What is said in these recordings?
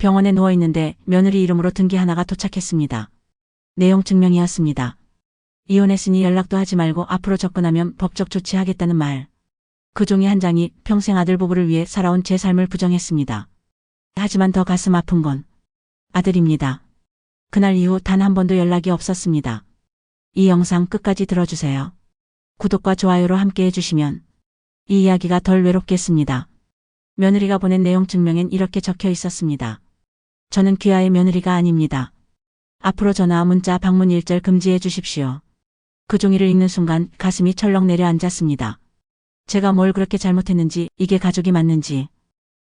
병원에 누워 있는데 며느리 이름으로 등기 하나가 도착했습니다. 내용 증명이었습니다. 이혼했으니 연락도 하지 말고 앞으로 접근하면 법적 조치하겠다는 말. 그 종이 한 장이 평생 아들 부부를 위해 살아온 제 삶을 부정했습니다. 하지만 더 가슴 아픈 건 아들입니다. 그날 이후 단 한 번도 연락이 없었습니다. 이 영상 끝까지 들어주세요. 구독과 좋아요로 함께 해주시면 이 이야기가 덜 외롭겠습니다. 며느리가 보낸 내용 증명엔 이렇게 적혀 있었습니다. 저는 귀하의 며느리가 아닙니다. 앞으로 전화, 문자, 방문 일절 금지해 주십시오. 그 종이를 읽는 순간 가슴이 철렁 내려앉았습니다. 제가 뭘 그렇게 잘못했는지, 이게 가족이 맞는지.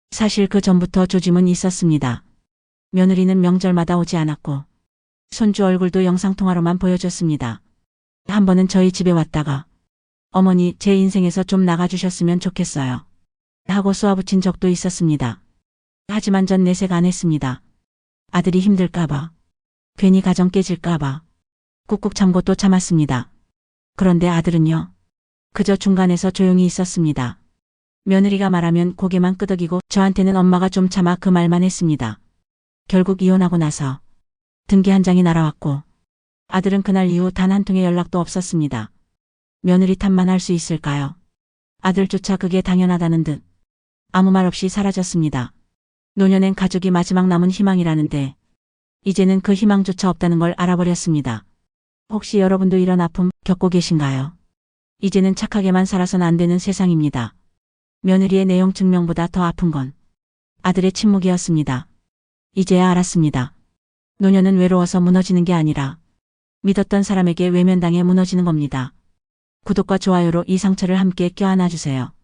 사실 그 전부터 조짐은 있었습니다. 며느리는 명절마다 오지 않았고, 손주 얼굴도 영상통화로만 보여줬습니다. 한 번은 저희 집에 왔다가, 어머니 제 인생에서 좀 나가주셨으면 좋겠어요. 하고 쏘아붙인 적도 있었습니다. 하지만 전 내색 안 했습니다. 아들이 힘들까봐. 괜히 가정 깨질까봐. 꾹꾹 참고 또 참았습니다. 그런데 아들은요. 그저 중간에서 조용히 있었습니다. 며느리가 말하면 고개만 끄덕이고 저한테는 엄마가 좀 참아 그 말만 했습니다. 결국 이혼하고 나서 등기 한 장이 날아왔고 아들은 그날 이후 단 한 통의 연락도 없었습니다. 며느리 탓만 할 수 있을까요? 아들조차 그게 당연하다는 듯 아무 말 없이 사라졌습니다. 노년엔 가족이 마지막 남은 희망이라는데 이제는 그 희망조차 없다는 걸 알아버렸습니다. 혹시 여러분도 이런 아픔 겪고 계신가요? 이제는 착하게만 살아선 안 되는 세상입니다. 며느리의 내용 증명보다 더 아픈 건 아들의 침묵이었습니다. 이제야 알았습니다. 노년은 외로워서 무너지는 게 아니라 믿었던 사람에게 외면당해 무너지는 겁니다. 구독과 좋아요로 이 상처를 함께 껴안아 주세요.